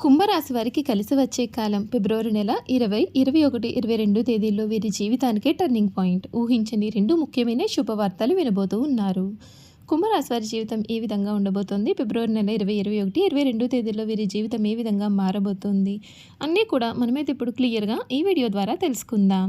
కుంభరాశి వారికి కలిసి వచ్చే కాలం ఫిబ్రవరి నెల ఇరవై ఇరవై ఒకటి ఇరవై రెండు తేదీల్లో వీరి జీవితానికే టర్నింగ్ పాయింట్ ఊహించని రెండు ముఖ్యమైన శుభవార్తలు వినబోతూ ఉన్నారు. కుంభరాశి వారి జీవితం ఏ విధంగా ఉండబోతోంది? ఫిబ్రవరి నెల ఇరవై ఇరవై ఒకటి ఇరవై రెండు తేదీల్లో వీరి జీవితం ఏ విధంగా మారబోతోంది? అన్నీ కూడా మనమైతే ఇప్పుడు క్లియర్గా ఈ వీడియో ద్వారా తెలుసుకుందాం.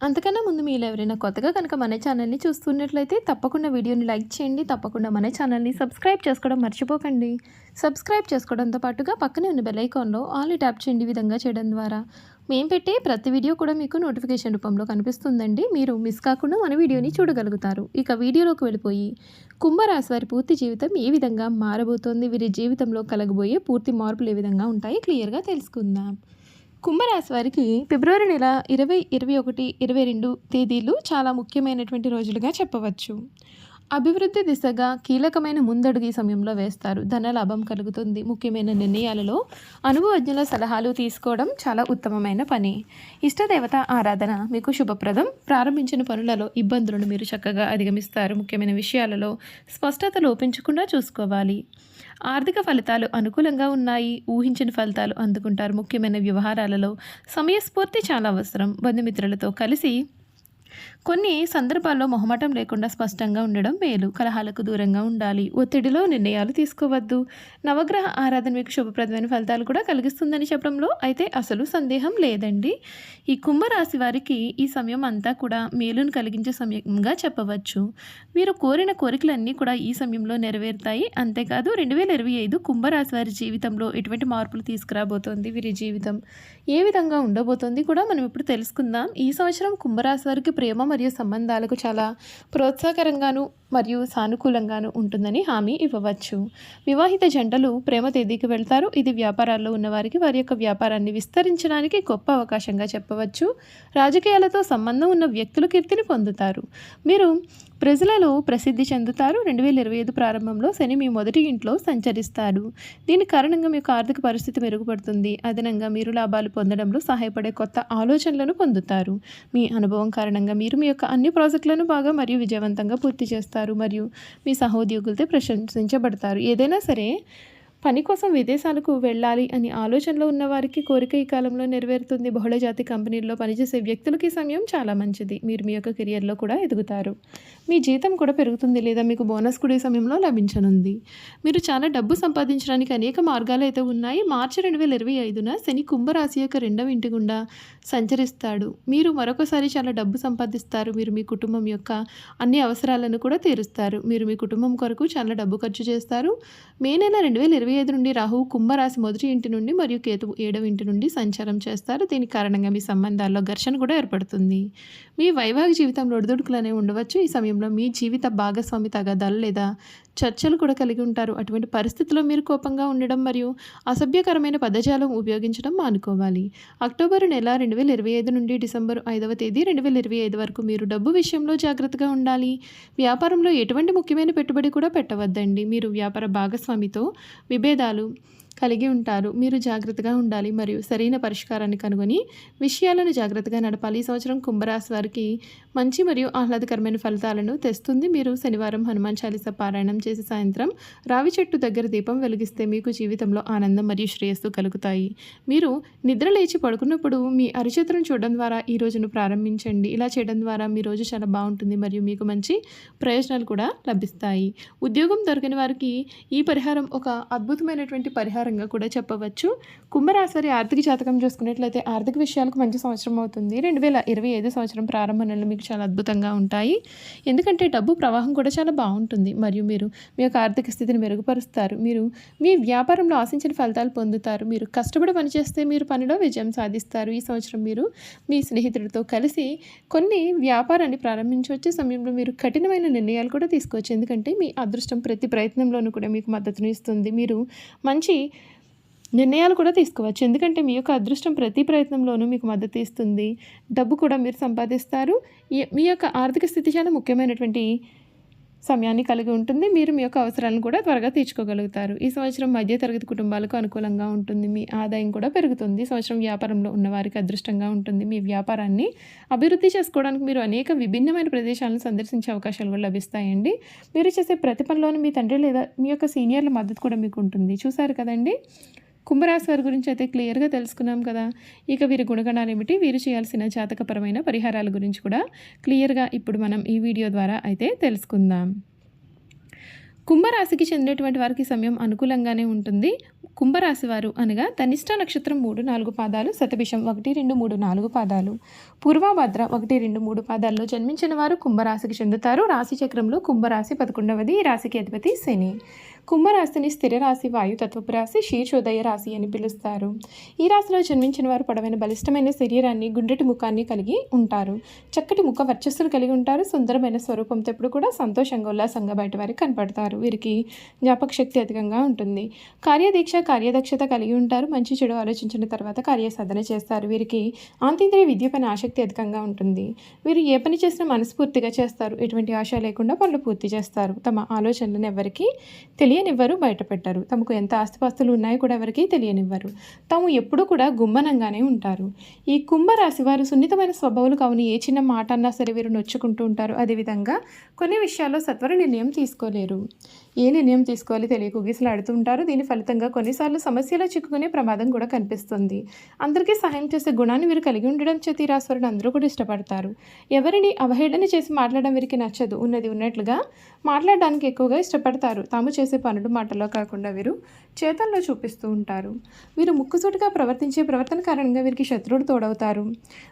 అంతకన్నా ముందు మీరు ఎవరైనా కొత్తగా కనుక మన ఛానల్ని చూస్తున్నట్లయితే తప్పకుండా వీడియోని లైక్ చేయండి తప్పకుండా మన ఛానల్ని సబ్స్క్రైబ్ చేసుకోవడం మర్చిపోకండి. సబ్స్క్రైబ్ చేసుకోవడంతో పాటుగా పక్కనే ఉన్న బెల్ ఐకాన్లో ఆల్ ట్యాప్ చేయండి విధంగా చేయడం ద్వారా. మేము పెట్టే ప్రతి వీడియో కూడా మీకు నోటిఫికేషన్ రూపంలో కనిపిస్తుందండి. మీరు మిస్ కాకుండా మన వీడియోని చూడగలుగుతారు. ఇక వీడియోలోకి వెళ్ళిపోయి కుంభరాశి వారి పూర్తి జీవితం ఏ విధంగా మారబోతోంది? వీరి జీవితంలో కలగబోయే పూర్తి మార్పులు ఏ విధంగా ఉంటాయి? క్లియర్గా తెలుసుకుందాం. కుంభరాశి వారికి ఫిబ్రవరి నెల ఇరవై ఇరవై ఒకటి ఇరవై రెండు తేదీలు చాలా ముఖ్యమైనటువంటి రోజులుగా చెప్పవచ్చు. అభివృద్ధి దిశగా కీలకమైన ముందడుగు ఈ సమయంలో వేస్తారు. ధన లాభం కలుగుతుంది. ముఖ్యమైన నిర్ణయాలలో అనుభవజ్ఞుల సలహాలు తీసుకోవడం చాలా ఉత్తమమైన పని. ఇష్టదేవత ఆరాధన మీకు శుభప్రదం. ప్రారంభించిన పనులలో ఇబ్బందులను మీరు చక్కగా అధిగమిస్తారు. ముఖ్యమైన విషయాలలో స్పష్టత లోపించకుండా చూసుకోవాలి. ఆర్థిక ఫలితాలు అనుకూలంగా ఉన్నాయి. ఊహించిన ఫలితాలు అందుకుంటారు. ముఖ్యమైన వ్యవహారాలలో సమయస్ఫూర్తి చాలా అవసరం. బంధుమిత్రులతో కలిసి కొన్ని సందర్భాల్లో మొహమాటం లేకుండా స్పష్టంగా ఉండడం మేలు. కలహాలకు దూరంగా ఉండాలి. ఒత్తిడిలో నిర్ణయాలు తీసుకోవద్దు. నవగ్రహ ఆరాధన మీకు శుభప్రదమైన ఫలితాలు కూడా కలిగిస్తుందని చెప్పడంలో అయితే అసలు సందేహం లేదండి. ఈ కుంభరాశి వారికి ఈ సమయం అంతా కూడా మేలును కలిగించే సమయంగా చెప్పవచ్చు. మీరు కోరిన కోరికలన్నీ కూడా ఈ సమయంలో నెరవేరుతాయి. అంతేకాదు రెండు వేల ఇరవై ఐదు కుంభరాశి వారి జీవితంలో ఎటువంటి మార్పులు తీసుకురాబోతోంది వీరి జీవితం? ఏ విధంగా ఉండబోతోంది కూడా మనం ఇప్పుడు తెలుసుకుందాం. ఈ సంవత్సరం కుంభరాశి వారికి ప్రేమ మరియు సంబంధాలకు చాలా ప్రోత్సాహకరంగాను మరియు సానుకూలంగాను ఉంటుందని హామీ ఇవ్వవచ్చు. వివాహిత జంటలు ప్రేమ తేదీకి వెళ్తారు. ఇది వ్యాపారాల్లో ఉన్నవారికి వారి యొక్క వ్యాపారాన్ని విస్తరించడానికి గొప్ప అవకాశంగా చెప్పవచ్చు. రాజకీయాలతో సంబంధం ఉన్న వ్యక్తులు కీర్తిని పొందుతారు. మీరు ప్రజలలో ప్రసిద్ధి చెందుతారు. రెండు వేల ఇరవై ఐదు ప్రారంభంలో శని మీ మొదటి ఇంట్లో సంచరిస్తాడు. దీని కారణంగా మీకు ఆర్థిక పరిస్థితి మెరుగుపడుతుంది. అదనంగా మీరు లాభాలు పొందడంలో సహాయపడే కొత్త ఆలోచనలను పొందుతారు. మీ అనుభవం కారణంగా మీరు మీ యొక్క అన్ని ప్రాజెక్టులను బాగా మరియు విజయవంతంగా పూర్తి చేస్తారు. మరియు మీ సహోద్యోగులతో ప్రశంసించబడతారు. ఏదైనా సరే పని కోసం విదేశాలకు వెళ్ళాలి అని ఆలోచనలో ఉన్నవారికి కోరిక ఈ కాలంలో నెరవేరుతుంది. బహుళజాతి కంపెనీల్లో పనిచేసే వ్యక్తులకి సమయం చాలా మంచిది. మీరు మీ యొక్క కెరియర్లో కూడా ఎదుగుతారు. మీ జీతం కూడా పెరుగుతుంది లేదా మీకు బోనస్ కూడా ఈ సమయంలో లభించనుంది. మీరు చాలా డబ్బు సంపాదించడానికి అనేక మార్గాలు అయితే ఉన్నాయి. మార్చి రెండు వేల ఇరవై ఐదున శని కుంభరాశి యొక్క రెండవ ఇంటి గుండా సంచరిస్తాడు. మీరు మరొకసారి చాలా డబ్బు సంపాదిస్తారు. మీరు మీ కుటుంబం యొక్క అన్ని అవసరాలను కూడా తీరుస్తారు. మీరు మీ కుటుంబం కొరకు చాలా డబ్బు ఖర్చు చేస్తారు. మే నెల రెండు వేల ఇరవై ఐదు నుండి రాహు కుంభరాశి మొదటి ఇంటి నుండి మరియు కేతు ఏడవ ఇంటి నుండి సంచారం చేస్తారు. దీని కారణంగా మీ సంబంధాల్లో ఘర్షణ కూడా ఏర్పడుతుంది. మీ వైవాహిక జీవితంలో ఒడిదుడుకులు అనేవి ఉండవచ్చు. ఈ సమయంలో మీ జీవిత భాగస్వామి తగాదాలు లేదా చర్చలు కూడా కలిగి ఉంటారు. అటువంటి పరిస్థితుల్లో మీరు కోపంగా ఉండడం మరియు అసభ్యకరమైన పదజాలం ఉపయోగించడం మానుకోవాలి. అక్టోబర్ నెల రెండు వేల ఇరవై ఐదు నుండి డిసెంబర్ ఐదవ తేదీ రెండు వేల ఇరవై ఐదు వరకు మీరు డబ్బు విషయంలో జాగ్రత్తగా ఉండాలి. వ్యాపారంలో ఎటువంటి ముఖ్యమైన పెట్టుబడి కూడా పెట్టవద్దండి. మీరు వ్యాపార భాగస్వామితో విభేదాలు కలిగి ఉంటారు. మీరు జాగ్రత్తగా ఉండాలి మరియు సరైన పరిష్కారాన్ని కనుగొని విషయాలను జాగ్రత్తగా నడపాలి. ఈ సంవత్సరం కుంభరాశి వారికి మంచి మరియు ఆహ్లాదకరమైన ఫలితాలను తెస్తుంది. మీరు శనివారం హనుమాన్ చాలీస పారాయణం చేసి సాయంత్రం రావి చెట్టు దగ్గర దీపం వెలిగిస్తే మీకు జీవితంలో ఆనందం మరియు శ్రేయస్సు కలుగుతాయి. మీరు నిద్ర లేచి పడుకున్నప్పుడు మీ అరిచేతులను చూడడం ద్వారా ఈ రోజును ప్రారంభించండి. ఇలా చేయడం ద్వారా మీ రోజు చాలా బాగుంటుంది మరియు మీకు మంచి ప్రయోజనాలు కూడా లభిస్తాయి. ఉద్యోగం దొరకని వారికి ఈ పరిహారం ఒక అద్భుతమైనటువంటి పరిహారం ఆధారంగా కూడా చెప్పవచ్చు. కుంభరాశి ఆర్థిక జాతకం చూసుకున్నట్లయితే ఆర్థిక విషయాలకు మంచి సంవత్సరం అవుతుంది. రెండు వేల ఇరవై ఐదు సంవత్సరం ప్రారంభ నెలలు మీకు చాలా అద్భుతంగా ఉంటాయి. ఎందుకంటే డబ్బు ప్రవాహం కూడా చాలా బాగుంటుంది. మరియు మీరు మీ యొక్క ఆర్థిక స్థితిని మెరుగుపరుస్తారు. మీరు మీ వ్యాపారంలో ఆశించిన ఫలితాలు పొందుతారు. మీరు కష్టపడి పనిచేస్తే మీరు పనిలో విజయం సాధిస్తారు. ఈ సంవత్సరం మీరు మీ స్నేహితుడితో కలిసి కొన్ని వ్యాపారాన్ని ప్రారంభించవచ్చే. సమయంలో మీరు కఠినమైన నిర్ణయాలు కూడా తీసుకోవచ్చు. ఎందుకంటే మీ అదృష్టం ప్రతి ప్రయత్నంలోనూ కూడా మీకు మద్దతును ఇస్తుంది. మీరు మంచి నిర్ణయాలు కూడా తీసుకోవచ్చు. ఎందుకంటే మీ యొక్క అదృష్టం ప్రతి ప్రయత్నంలోనూ మీకు మద్దతు ఇస్తుంది. డబ్బు కూడా మీరు సంపాదిస్తారు. ఈ- మీ యొక్క ఆర్థిక స్థితి చాలా ముఖ్యమైనటువంటి సమయాన్ని కలిగి ఉంటుంది. మీరు మీ యొక్క అవసరాలను కూడా త్వరగా తీర్చుకోగలుగుతారు. ఈ సంవత్సరం మధ్యతరగతి కుటుంబాలకు అనుకూలంగా ఉంటుంది. మీ ఆదాయం కూడా పెరుగుతుంది. ఈ సంవత్సరం వ్యాపారంలో ఉన్నవారికి అదృష్టంగా ఉంటుంది. మీ వ్యాపారాన్ని అభివృద్ధి చేసుకోవడానికి మీరు అనేక విభిన్నమైన ప్రదేశాలను సందర్శించే అవకాశాలు కూడా లభిస్తాయండి. మీరు చేసే ప్రతి పనిలోనూ మీ తండ్రి లేదా మీ యొక్క సీనియర్ల మద్దతు కూడా మీకు ఉంటుంది. చూసారు కదండి? కుంభరాశి వారి గురించి అయితే క్లియర్గా తెలుసుకున్నాం కదా. ఇక వీరి గుణగణాలు ఏమిటి? వీరు చేయాల్సిన జాతకపరమైన పరిహారాల గురించి కూడా క్లియర్గా ఇప్పుడు మనం ఈ వీడియో ద్వారా అయితే తెలుసుకుందాం. కుంభరాశికి చెందినటువంటి వారికి సమయం అనుకూలంగానే ఉంటుంది. కుంభరాశి వారు అనగా ధనిష్ట నక్షత్రం మూడు నాలుగు పాదాలు శతభిషం ఒకటి రెండు మూడు నాలుగు పాదాలు. పూర్వభద్ర ఒకటి రెండు మూడు పాదాల్లో జన్మించిన వారు కుంభరాశికి చెందుతారు. రాశి చక్రంలో కుంభరాశి పదకొండవది ఈ రాశికి అధిపతి శని. కుంభరాశిని స్థిర రాశి వాయుతత్వపు రాశి శీర్షోదయ రాశి అని పిలుస్తారు. ఈ రాశిలో జన్మించిన వారు పొడవైన బలిష్టమైన శరీరాన్ని గుండ్రటి ముఖాన్ని కలిగి ఉంటారు. చక్కటి ముఖ వర్చస్సులు కలిగి ఉంటారు. సుందరమైన స్వరూపంతో ఎప్పుడు కూడా సంతోషంగా ఉల్లాసంగా బయట వారికి కనపడతారు. వీరికి జ్ఞాపక శక్తి అధికంగా ఉంటుంది. కార్యదీక్ష కార్యదక్షత కలిగి ఉంటారు. మంచి చెడు ఆలోచించిన తర్వాత కార్యసాధన చేస్తారు. వీరికి ఆంతరింద్రియ విద్య పైన ఆసక్తి అధికంగా ఉంటుంది. వీరు ఏ పని చేసినా మనస్ఫూర్తిగా చేస్తారు. ఎటువంటి ఆశ లేకుండా పనులు పూర్తి చేస్తారు. తమ ఆలోచనలను ఎవరికి తెలియనివ్వరు బయటపెట్టరు. తమకు ఎంత ఆస్తిపాస్తులు ఉన్నాయో కూడా ఎవరికి తెలియనివ్వరు. తాము ఎప్పుడూ కూడా గుమ్మనంగానే ఉంటారు. ఈ కుంభరాశి వారు సున్నితమైన స్వభావాలు కావున ఏ చిన్న మాట అన్నా సరే వీరు నొచ్చుకుంటూ ఉంటారు. అదేవిధంగా కొన్ని విషయాల్లో సత్వర నిర్ణయం తీసుకోలేరు. ఏ నిర్ణయం తీసుకోవాలి తెలియక ఊగిసలాడుతూ ఉంటారు దీని ఫలితంగా కొన్నిసార్లు సమస్యలో చిక్కుకునే ప్రమాదం కూడా కనిపిస్తుంది. అందరికీ సహాయం చేసే గుణాన్ని వీరు కలిగి ఉండడం చేతి ఈ అందరూ కూడా ఇష్టపడతారు. ఎవరిని అవహేళన చేసి మాట్లాడడం వీరికి నచ్చదు. ఉన్నది ఉన్నట్లుగా మాట్లాడడానికి ఎక్కువగా ఇష్టపడతారు. తాము చేసే పనులు మాటల్లో కాకుండా వీరు చేతల్లో చూపిస్తూ ఉంటారు. వీరు ముక్కుసూటిగా ప్రవర్తించే ప్రవర్తన కారణంగా వీరికి శత్రువులు తోడవుతారు.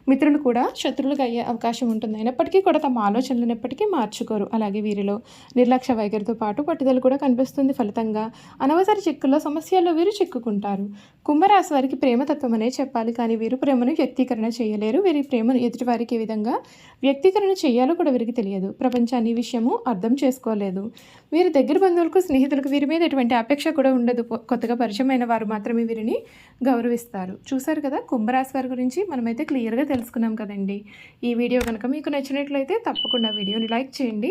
మిత్రులు కూడా శత్రువులుగా అయ్యే అవకాశం ఉంటుంది. అయినప్పటికీ కూడా తమ ఆలోచనలు ఎప్పటికీ మార్చుకోరు. అలాగే వీరిలో నిర్లక్ష్య వైఖరితో పాటు పట్టుదల కూడా కనిపిస్తుంది ఫలితంగా. అనవసర చిక్కుల్లో సమస్యల్లో వీరు చిక్కుకుంటారు. కుంభరాశి వారికి ప్రేమతత్వం అనే చెప్పాలి. కానీ వీరు ప్రేమను వ్యక్తీకరణ చేయలేరు. వీరి ప్రేమను ఎదుటివారికి ఏ విధంగా వ్యక్తీకరణ చేయాలో కూడా వీరికి తెలియదు. ప్రపంచాన్ని విషయము అర్థం చేసుకోలేదు. వీరి దగ్గర బంధువులకు స్నేహితులకు వీరి మీద ఎటువంటి అపేక్ష కూడా ఉండదు. కొత్తగా పరిచయమైన వారు మాత్రమే వీరిని గౌరవిస్తారు. చూశారు కదా? కుంభరాశి వారి గురించి మనమైతే క్లియర్గా తెలుసుకున్నాం కదండి. ఈ వీడియో కనుక మీకు నచ్చినట్లయితే తప్పకుండా వీడియోని లైక్ చేయండి.